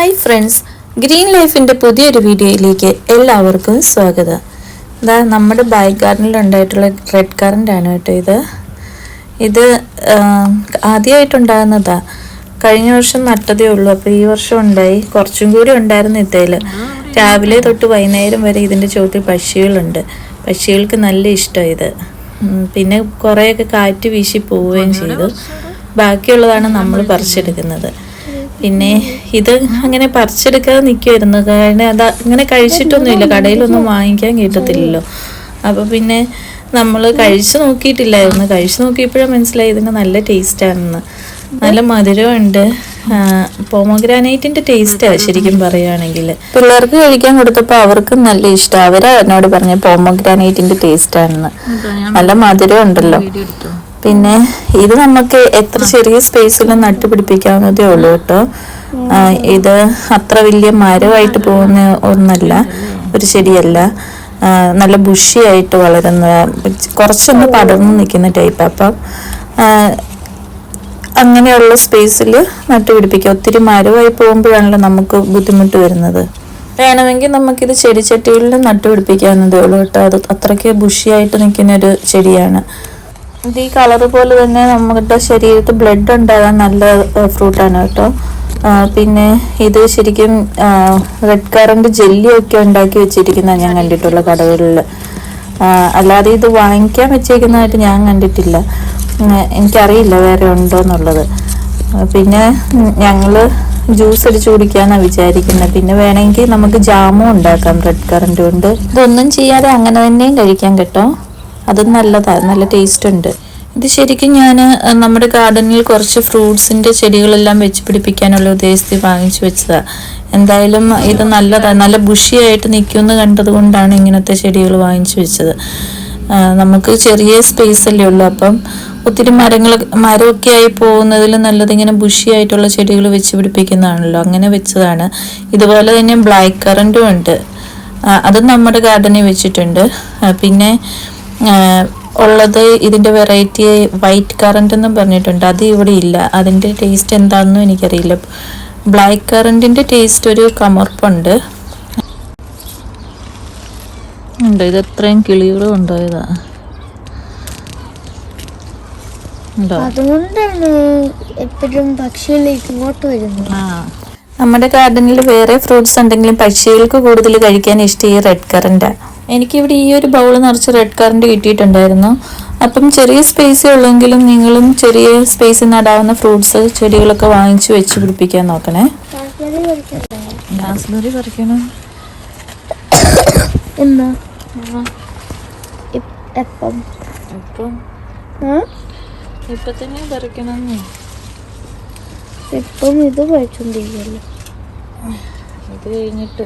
Hi friends green ലൈഫിന്റെ പുതിയൊരു വീഡിയോയിലേക്ക് എല്ലാവർക്കും സ്വാഗതം. ഇതാ നമ്മുടെ ബൈക്ക് ഗാർഡനിൽ ഉണ്ടായിട്ടുള്ള റെഡ് കറന്റ് ആണ് കേട്ടോ ഇത്. ഇത് ആദ്യമായിട്ടുണ്ടാകുന്നതാ. കഴിഞ്ഞ വർഷം നട്ടതേ ഉള്ളൂ. അപ്പോൾ ഈ വർഷം ഉണ്ടായി. കുറച്ചും കൂടി ഉണ്ടായിരുന്നു ഇതേൽ രാവിലെ തൊട്ട് വൈകുന്നേരം വരെ ഇതിന്റെ ചുവട്ടിൽ പക്ഷികളുണ്ട്. പക്ഷികൾക്ക് നല്ല ഇഷ്ടം ഇത്. പിന്നെ കുറേയൊക്കെ കാറ്റ് വീശി പോവുകയും ചെയ്തു. ബാക്കിയുള്ളതാണ് നമ്മൾ പറിച്ചെടുക്കുന്നത്. പിന്നെ ഇത് അങ്ങനെ പറിച്ചെടുക്കാതെ നിൽക്കുമായിരുന്നു കാരണം അത് അങ്ങനെ കഴിച്ചിട്ടൊന്നുമില്ല. കടയിലൊന്നും വാങ്ങിക്കാൻ കിട്ടത്തില്ലല്ലോ. അപ്പോൾ പിന്നെ നമ്മൾ കഴിച്ചു നോക്കിയിട്ടില്ലായിരുന്നു. കഴിച്ചു നോക്കിയപ്പോഴാണ് മനസ്സിലായി ഇതിന് നല്ല ടേസ്റ്റാണെന്ന്. നല്ല മധുരമുണ്ട് പോമോഗ്രാനൈറ്റിന്റെ ടേസ്റ്റാണ് ശരിക്കും പറയുകയാണെങ്കിൽ പിള്ളേർക്ക് കഴിക്കാൻ കൊടുത്തപ്പോൾ അവർക്കും നല്ല ഇഷ്ടം. അവരാ എന്നോട് പറഞ്ഞ പോമോഗ്രാനൈറ്റിന്റെ ടേസ്റ്റാണെന്ന്. നല്ല മധുരം ഉണ്ടല്ലോ പിന്നെ ഇത് നമുക്ക് എത്ര ചെറിയ സ്പേസിൽ നട്ടുപിടിപ്പിക്കാവുന്നതേ ഉള്ളൂ കേട്ടോ. ഇത് അത്ര വലിയ മരമായിട്ട് പോകുന്ന ഒന്നല്ല ഒരു ചെടിയല്ല. നല്ല ബുഷിയായിട്ട് വളരുന്ന കുറച്ചൊന്ന് പടർന്നു നിൽക്കുന്ന ടൈപ്പ് അപ്പം അങ്ങനെയുള്ള സ്പേസിൽ നട്ടുപിടിപ്പിക്കുക ഒത്തിരി മരമായി പോകുമ്പോഴാണല്ലോ നമുക്ക് ബുദ്ധിമുട്ട് വരുന്നത്. വേണമെങ്കിൽ നമുക്കിത് ചെടിച്ചട്ടികളിൽ നട്ടുപിടിപ്പിക്കാവുന്നതേ ഉള്ളൂ കേട്ടോ. അത് അത്രയ്ക്ക് ബുഷിയായിട്ട് നിൽക്കുന്ന ഒരു ചെടിയാണ്. ഇത് ഈ കളർ പോലെ തന്നെ നമ്മുടെ ശരീരത്തിൽ ബ്ലഡ് ഉണ്ടാകാൻ നല്ല ഫ്രൂട്ടാണ് കേട്ടോ. പിന്നെ ഇത് ശരിക്കും റെഡ് കറണ്ട് ജെല്ലിയൊക്കെ ഉണ്ടാക്കി വെച്ചിരിക്കുന്ന ഞാൻ കണ്ടിട്ടുള്ള കടകളിൽ. അല്ലാതെ ഇത് വാങ്ങിക്കാൻ വെച്ചേക്കുന്നതായിട്ട് ഞാൻ കണ്ടിട്ടില്ല. എനിക്കറിയില്ല വേറെ ഉണ്ടോ എന്നുള്ളത്. പിന്നെ ഞങ്ങൾ ജ്യൂസ് അടിച്ച് കുടിക്കാന്നാണ് വിചാരിക്കുന്നത് പിന്നെ വേണമെങ്കിൽ നമുക്ക് ജാമും ഉണ്ടാക്കാം റെഡ് കറണ്ട് കൊണ്ട്. ഇതൊന്നും ചെയ്യാതെ അങ്ങനെ തന്നെയും കഴിക്കാം കേട്ടോ. അതും നല്ലതാണ് നല്ല ടേസ്റ്റ് ഉണ്ട്. ഇത് ശരിക്കും ഞാൻ നമ്മുടെ ഗാർഡനിൽ കുറച്ച് ഫ്രൂട്ട്സിന്റെ ചെടികളെല്ലാം വെച്ച് പിടിപ്പിക്കാനുള്ള ഉദ്ദേശത്തിൽ വാങ്ങിച്ചു വെച്ചതാണ് എന്തായാലും ഇത് നല്ലതാണ് നല്ല ബുഷിയായിട്ട് നിൽക്കുമെന്ന് കണ്ടത് കൊണ്ടാണ് ഇങ്ങനത്തെ ചെടികൾ വാങ്ങിച്ചു വെച്ചത്. നമുക്ക് ചെറിയ സ്പേസ് അല്ലേ ഉള്ളൂ. അപ്പം ഒത്തിരി മരങ്ങൾ മരമൊക്കെ ആയി പോകുന്നതിൽ നല്ലത് ഇങ്ങനെ ബുഷിയായിട്ടുള്ള ചെടികൾ വെച്ച് പിടിപ്പിക്കുന്നതാണല്ലോ. അങ്ങനെ വെച്ചതാണ്. ഇതുപോലെ തന്നെ ബ്ലാക്ക് കറണ്ടും ഉണ്ട്. അത് നമ്മുടെ ഗാർഡനിൽ വെച്ചിട്ടുണ്ട്. പിന്നെ ഉള്ളത് ഇതിന്റെ വെറൈറ്റി വൈറ്റ് കറന്റ് എന്നും പറഞ്ഞിട്ടുണ്ട്. അത് ഇവിടെ ഇല്ല. അതിന്റെ ടേസ്റ്റ് എന്താണെന്നും എനിക്കറിയില്ല. ബ്ലാക്ക് കറന്റിന്റെ ടേസ്റ്റ് ഒരു കമർപ്പുണ്ട്. ഉണ്ട് ഇത് എത്രയും കിളികളും ഉണ്ടോ ഇതാ? ഉണ്ടോ? അതുകൊണ്ടാണ് എപ്പോഴും പക്ഷികളിലേക്ക് ഇങ്ങോട്ട് വരുന്നത്. നമ്മുടെ ഗാർഡനിൽ വേറെ ഫ്രൂട്ട്സ് ഉണ്ടെങ്കിലും പക്ഷികൾക്ക് കൂടുതൽ കഴിക്കാൻ ഇഷ്ടം ഈ റെഡ് കറന്റാണ് എനിക്കിവിടെ ഈ ഒരു ബൗൾ നിറച്ച് റെഡ് കറണ്ട് കിട്ടിയിട്ടുണ്ടായിരുന്നു. അപ്പം ചെറിയ സ്പേസേ ഉള്ളെങ്കിലും നിങ്ങളും ചെറിയ സ്പേസിൽ നടാവുന്ന ഫ്രൂട്ട്സ് ചെടികളൊക്കെ വാങ്ങിച്ച് വെച്ച് പിടിപ്പിക്കാൻ നോക്കണേ. പറിക്കണം. എന്നാ എപ്പം ഇപ്പം ആ? ഇപ്പൊ തന്നെ പറിക്കണം ഇപ്പം ഇത് പഠിച്ചോണ്ടിരിക്കല്ലോ ഇത് കഴിഞ്ഞിട്ട്.